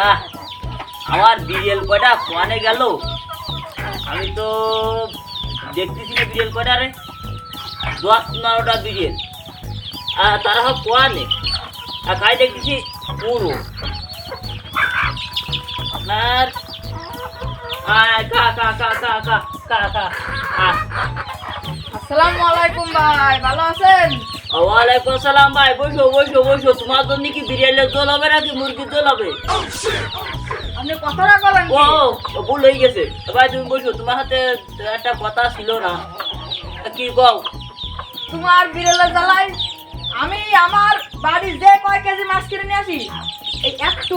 আহ, আমার বিড়িয়াল কয়টা কোয়ানে গেল আমি তো দেখতেছি না বিড়িয়াল কয়টা রে দশ পনেরোটা বিড়িয়াল আর তারা সব কোয়ানে আর খাই দেখতেছি পুরো আপনার আয়, কা কা কা কা কা কা কা আয়। আসসালামু আলাইকুম ভাই ভালো আছেন ওয়ালাইকুম সালাম ভাই বসো বসো বসো। তোমার জন্য কি বিরিয়ানির দোল হবে নাকি মুরগির দোল হবে? আপনি কথাটা বলেন ও ভুল হয়ে গেছে। ভাই তুমি বসো তোমার হাতে একটা কথা ছিল না। কি কও? তোমার বিড়ালের জ্বালাই আমি আমার বাড়ি যে কয় কেজি মাছ কিনে নিয়ে আসি এই একটু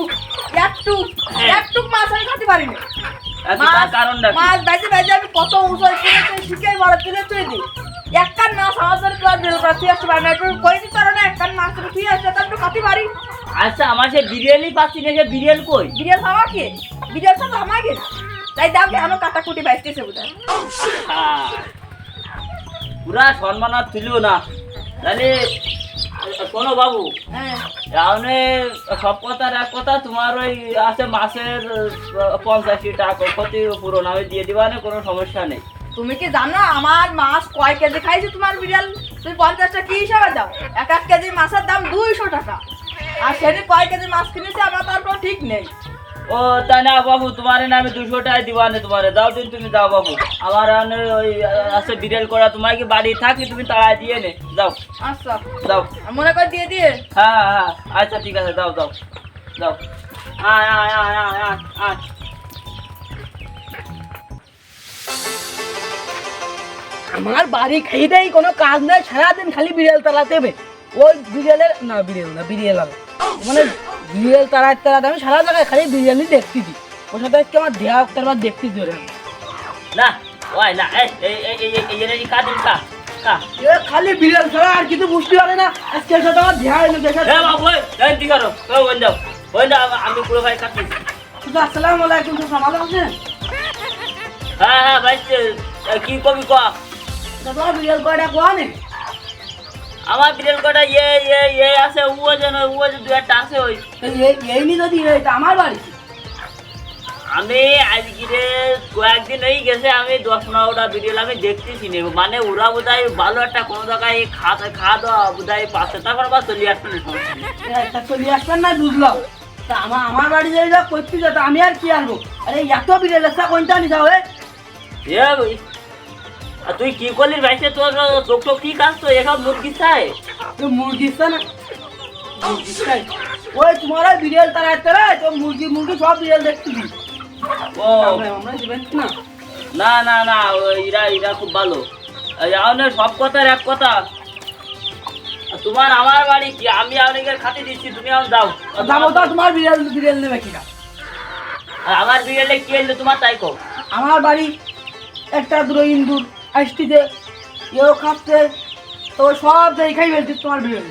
একটু একটু মাছ আমি খেতে পারি না আর কারণটা মাছ আমি কত উঁচু শিখে বড় কিনে তুই দিই একখান মাছ আমার জন্য তোমার বিড়াল করে তুই আসতে পারি না একটু কই দিতে পারো না একখান মাছ তুই আসতে তা একটু খাতে পারি আচ্ছা আমার সে বিরিয়ানি পাচ্ছি না সে বিরিয়ানি কই? বিড়াল আমাকে বিড়াল সব আমাকে তাই দাও কেন কাটা কুটি বাইতেছে বোধহয়। হ্যাঁ। পুরা সম্মান আর ছিল না। তাহলে শোনো বাবু হ্যাঁ। তাহলে সব কথার এক কথা তোমার ওই আছে মাসের পঞ্চাশি টাকা ক্ষতি পূরণ আমি দিয়ে দিবা না কোনো সমস্যা নেই। তুমি কি জানো আমার মাছ কয় কেজি খাইছে তোমার বিড়াল? তুমি পঞ্চাশটা কি হিসাবে দাও? এক এক কেজি মাছের দাম দুইশো টাকা। আর সেদিন কয় কেজি মাছ কিনেছে আমার তার কোনো ঠিক নেই। ও তাই না বাবু তোমার আমি দুশো টাকা দিবা না তোমার। দাও দিন তুমি দাও বাবু। আমার ওই আছে বিড়াল করা তোমার কি বাড়ি থাকি তুমি তাড়াই দিয়ে নে। যাও। আচ্ছা। দাও মনে করে দিয়ে দিয়ে। হ্যাঁ হ্যাঁ আচ্ছা ঠিক আছে দাও দাও দাও আয় আয় আয় আয় আয় আয়। আমার বাড়ি খেয়ে দেয় কোনো কাজ নেই সারাদিন খালি বিড়াল হবে। ওই বিড়ালের না বিড়াল না বিড়াল মানে বিড়াল তাড়াতে তাড়াতে আমি সারা জায়গায় খালি বিরিয়ানি দেখতে দিই। ওর সাথে আজকে আমার দেহা একবার দেখতে ধরে না ওই না এই কা। খালি বিড়াল ছাড়া আর কিছু বুঝতে পারে না। আজকে সাথে আমার দেহা এনে দেখা এ বাবু এই এই কি করো? ও বন্ধ যাও আমি পুরো ভাই কাটি আসসালামু আলাইকুম তো আছেন হ্যাঁ হ্যাঁ ভাই কি কবি ক? তা তোমার বিড়াল কয়টা কোয়া আমার বিড়াল কটা ইয়ে ইয়ে ইয়ে আছে ও যেন ও যে দু একটা আছে ওই। এই নি যদি আমার বাড়ি। আমি আজকে কয়েকদিন এই গেছে আমি দশ পনেরোটা বিড়াল আমি দেখতেছি নে। মানে ওরা বোধহয় ভালো একটা কোনো জায়গায় খাওয়া খাওয়া দাওয়া বোধহয় পাচ্ছে। তারপর আবার চলে আসবে না সমস্যা চলে আসবেন না বুঝলাম। তা আমার আমার বাড়ি যা করতে যেত আমি আর কি আনব? আরে এত বিড়াল কোনটা নিতে হবে? এ আর তুই কি করলি ভাইসে তোর চোখ চোখ ঠিক আসতো এসব মুরগি চাই? তুই মুরগি ইচ্ছা না? মুরগি চাই। ওই তোমার ওই বিড়াল তারা তারা তো মুরগি মুরগি সব বিড়াল দেখতে দিই ও। আমরা আমরা দিবেন না? না না না এরা এরা খুব ভালো। আমাদের সব কথার এক কথা। তোমার আমার বাড়ি কি? আমি আপনাকে খাতে দিচ্ছি তুমি যাও। আর যাব তো তোমার বিড়াল বিড়াল নেবে কিনা আর আমার বিড়ালে কি এলো তোমার তাই কো আমার বাড়ি একটা দুটো ইন্দুর। আসতিতে এও খাচ্ছে তো সব জায়গায় খাই তোমার বিড়াল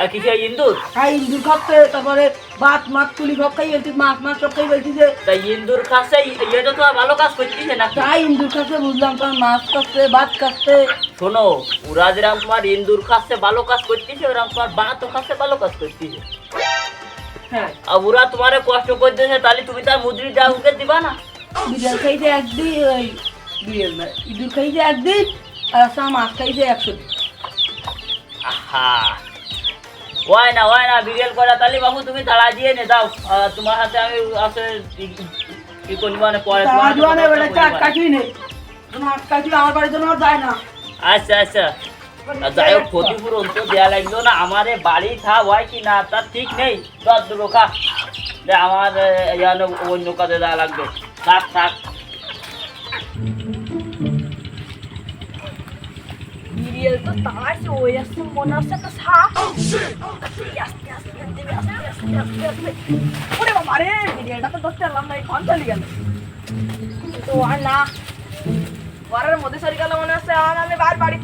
আর কি খাই ইন্দুর? খাই ইন্দুর খাচ্ছে তারপরে ভাত মাছ তুলি সব খাই ফেলছিস মাছ মাছ সব খাই ফেলছিস তাই ইন্দুর খাচ্ছে এটা তো ভালো কাজ করতেছে না তাই ইন্দুর খাচ্ছে বুঝলাম তোমার মাছ খাচ্ছে ভাত খাচ্ছে। শোনো ওরা যেরকম তোমার ইন্দুর খাচ্ছে ভালো কাজ করতেছে ওরকম তোমার বাতও খাচ্ছে ভালো কাজ করতেছে। হ্যাঁ। আর ওরা তোমারে কষ্ট করতেছে তাহলে তুমি তার মুদ্রি যা উকে দিবা না? বিড়াল খাইছে একদিন বিড়াল ইঁদুর খাইছে একদিন আর একটা মাছ খাইছে একশো দিন। আহা। ওয়াই না ওয়াই না বিড়াল করা তাহলে বাবু তুমি তাড়া দিয়ে নে দাও তোমার হাতে আমি আছে কি- কি করি মানে পরে জোয়ানে কথা বেড়ে চাট। কাটিয়ে নেই তোমার কাটি আমার বাড়ির জন্য যায় না। আচ্ছা আচ্ছা। যাই হোক ক্ষতিপূরণ তো দেওয়া লাগল না। আমারে বাড়ি থা হয় কি না তার ঠিক নেই। দশ দুটো খা। দে আমার অন্য কাজে দেওয়া লাগবে। থাক থাক। মনে হচ্ছে একটা সাপ আস্তে আস্তে দেবে, তো চলে আর না ঘরের মধ্যে সরে গেল মনে আর আমি বার বাড়ি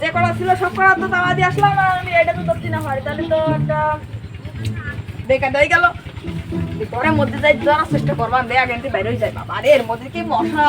যে করা ছিল সব করা তো তাওয়া দিয়ে আসলাম আর আমি এটা তো ধরতে না পারি তাহলে তো একটা বেকার হয়ে গেল ঘরের মধ্যে যাই জানার চেষ্টা করবাম বেয়া কিন্তু বাইরে যায় বাবা রে এর মধ্যে কি মশা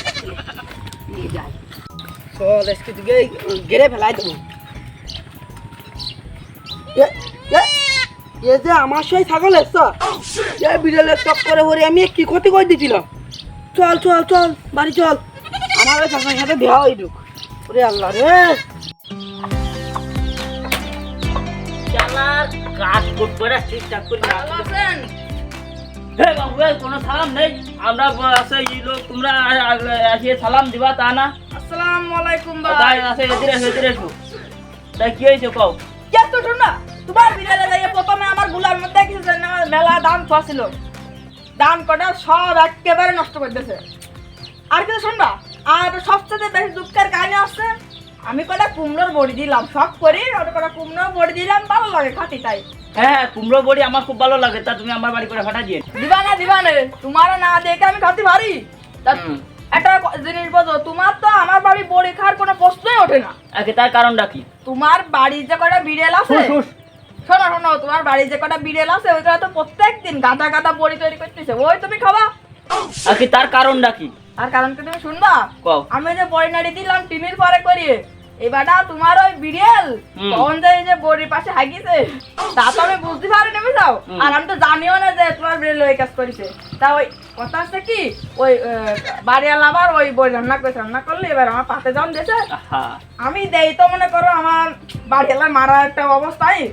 নিয়ে যাই চল আজকে তুই গেড়ে ফেলাই দেবো। এ- এ- এ যে আমার সেই ছাগল এসছ। এ বিড়ালের চক্করে ভরে আমি কি ক্ষতি করে দিছিলাম। চল চল চল বাড়ি চল। আমার ওই ছাগলের সাথে দেওয়া হয়ে ঢুক ওরে আল্লাহ রে। কাজ করতে পারে ঠিকঠাক করে না। হে বাবু কোনো সালাম নেই। আমরা আছে লোক তোমরা আ- আ- আসিয়ে সালাম দিবা তা না? আসসালামু আলাইকুম আছে এসো তাই কি হয়েছে কও? কে তো না তোমার বিড়ালে যাইয়ে প্রথমে আমারগুলার মধ্যে কিছু মেলা ফাছিল ধান কটা সব একেবারে নষ্ট করে দিয়েছে। আর কিছু শুনবা আর সবচেয়ে বেশি দুঃখের কাহিনী আছে আমি কটা কুমড়োর বড়ি দিলাম শখ করি ওটা কটা কুমড়োর বড়ি দিলাম ভালো লাগে খাতি তাই। হ্যাঁ হ্যাঁ কুমড়ো বড়ি আমার খুব ভালো লাগে। তা তুমি আমার বাড়ি করে ফাটা দিয়ে দিবা না দিবা না। তোমারও না দেখে আমি খাতে পারি। একটা জিনিস বোঝো তোমার তো আমার বাড়ি বড়ি খাওয়ার কোনো প্রশ্নই ওঠে না। একে তার কারণটা কি? তোমার বাড়ির যে কটা বিড়েল আছে। শোনো শোনো তোমার বাড়ির যে কটা বিড়েল আছে ওইগুলো তো প্রত্যেক দিন গাদা গাদা বড়ি তৈরি করতেছে ওই তুমি খাবা। আর কি তার কারণটা কি? আর কারণ কি তুমি শুনবা? কও। আমি যে বড়ি নাড়ি দিলাম টিমির পরে করিয়ে। এবারটা তোমার ওই তখন যে এই যে বড়ির পাশে হাগিছে তা তো আমি বুঝতে পারিনি বুঝাও হুম। আর আমি তো জানিও না যে তোমার ওই কাজ করেছে। তা ওই কথা আছে কি ওই আহ, বাড়িওয়ালা আবার ওই বড়ি রান্না করেছে রান্না করলে এবার আমার পাতে দিয়েছে। আমি দেই তো মনে করো আমার বাড়িওয়ালার মারা একটা অবস্থায়।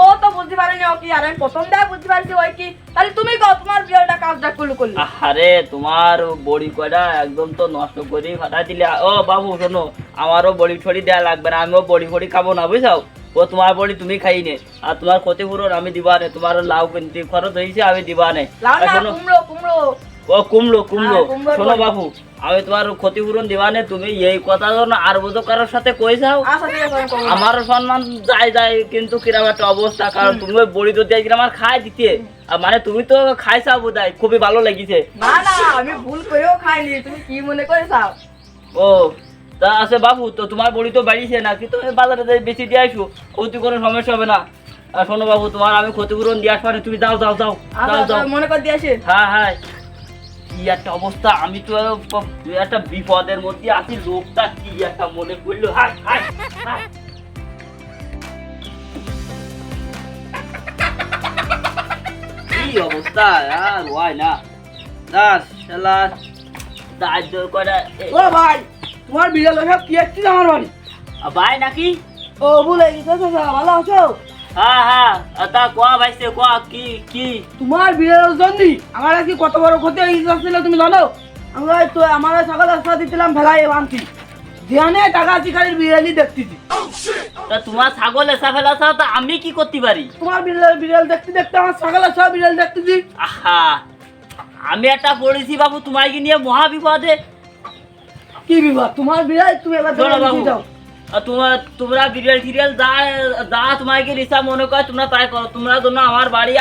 ও তো বুঝতে পারেনি ও কি আর আমি প্রথম দেখ বুঝতে পারছি ওই কি। তাহলে তুমি কও তোমার বিড়ালটা কাজটা করল করল? আরে তোমার বড়ি কয়টা একদম তো নষ্ট করে ফাটা দিলে। ও বাবু শোনো আমারও বড়ি ফড়ি দেওয়া লাগবে না আমিও বড়ি ফড়ি খাব না বুঝাও ও তোমার বড়ি তুমি খাই নে আর তোমার ক্ষতিপূরণ আমি দিবা নে তোমার লাউ কিনতে খরচ হয়েছে আমি দিবা নে। ও কুমড়ো কুমড়ো হ্যাঁ, শোনো বাবু আমি তোমার ক্ষতিপূরণ দিবা নে তুমি এই কথা যেন আর বোধ কারোর সাথে কই যাও? ঠিক আছে আমি করব না। আমারও সম্মান যায় যায় কিন্তু কিরম একটা অবস্থা কারণ তুমি ওই বড়ি তো দিয়ে আমার খাই দিতে মানে তুমি তো খাইছা বোধ খুবই ভালো লেগেছে। না না আমি ভুল করেও খাইনি তুমি কি মনে করে ও তা আছে বাবু তো তোমার বড়ি তো বাড়িছে না কিন্তু বাজারে যাই বেশি দিয়ে আসো ওতে কোনো সমস্যা হবে না। আর শোনো বাবু তোমার আমি ক্ষতিপূরণ দিয়ে আসব তুমি যাও যাও যাও আচ্ছা যাও আচ্ছা, যাও মনে করে দিয়ে আসি। হ্যাঁ হ্যাঁ। কি একটা অবস্থা আমি তো একটা বিপদের মধ্যে আছি লোকটা কি একটা মনে করল হাই হাই হাই। কি অবস্থা আর না। দাস শালা করে ও ভাই তোমার বিড়াল সব কি আসছিস আমার বাড়ি? ভাই নাকি? ও ভুলে গেছো চাচা ভালো আছো? হ্যাঁ হ্যাঁ তা কোয়া ভাইছে কোয়া কি কি? তোমার জন্য আমার আজকে কত বড় ক্ষতি হয়ে তুমি জানো? আমরা তো আমার সকাল রাস্তা ভেলাই আনছি ধ্যানে টাকা বিড়ালি দেখতেছি। তা তোমার ছাগল এসা ফেলাছা তা আমি কি করতে পারি? তোমার বিড়াল বিড়াল দেখতে দেখতে আমার সকালে সব বিড়াল দেখতেছি। আহা আমি একটা পড়েছি বাবু তোমাকে নিয়ে মহা বিপদে কি বিবাদ তোমার বিড়াল তুমি এবার আর তোমার তোমরা বিরিয়াল টিরিয়াল যা যা তোমাকে রিসা মনে করে তোমরা তাই করো। তোমরা জন্য আমার বাড়ি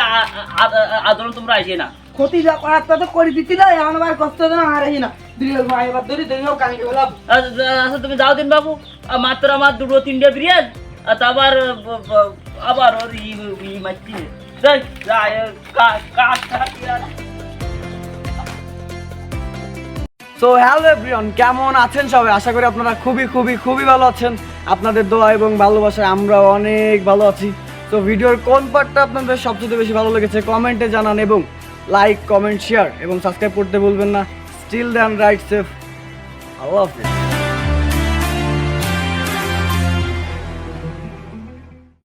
আদরণ তোমরা আসে না। ক্ষতি যা করার তো করে দিচ্ছি না এখন আবার কষ্ট দেন আর আসি না। বিড়াল ভাই এবার ধরি ধরি কানকে আচ্ছা তুমি যাও দিন বাবু। মাত্র আমার দুটো তিনটে বিরিয়াল আর তারপর ব- ব- আবার ওর ই মারছি। যাই যাই কাজ কাজ সো হ্যালো এভরিওয়ান কেমন আছেন সবাই? আশা করি আপনারা খুবই খুবই খুবই ভালো আছেন। আপনাদের দোয়া এবং ভালোবাসায় আমরা অনেক ভালো আছি। তো ভিডিওর কোন পার্টটা আপনাদের সবচেয়ে বেশি ভালো লেগেছে কমেন্টে জানান এবং লাইক কমেন্ট শেয়ার এবং সাবস্ক্রাইব করতে ভুলবেন না। স্টিল দ্যান রাইট সেফ আল্লাহ হাফিজ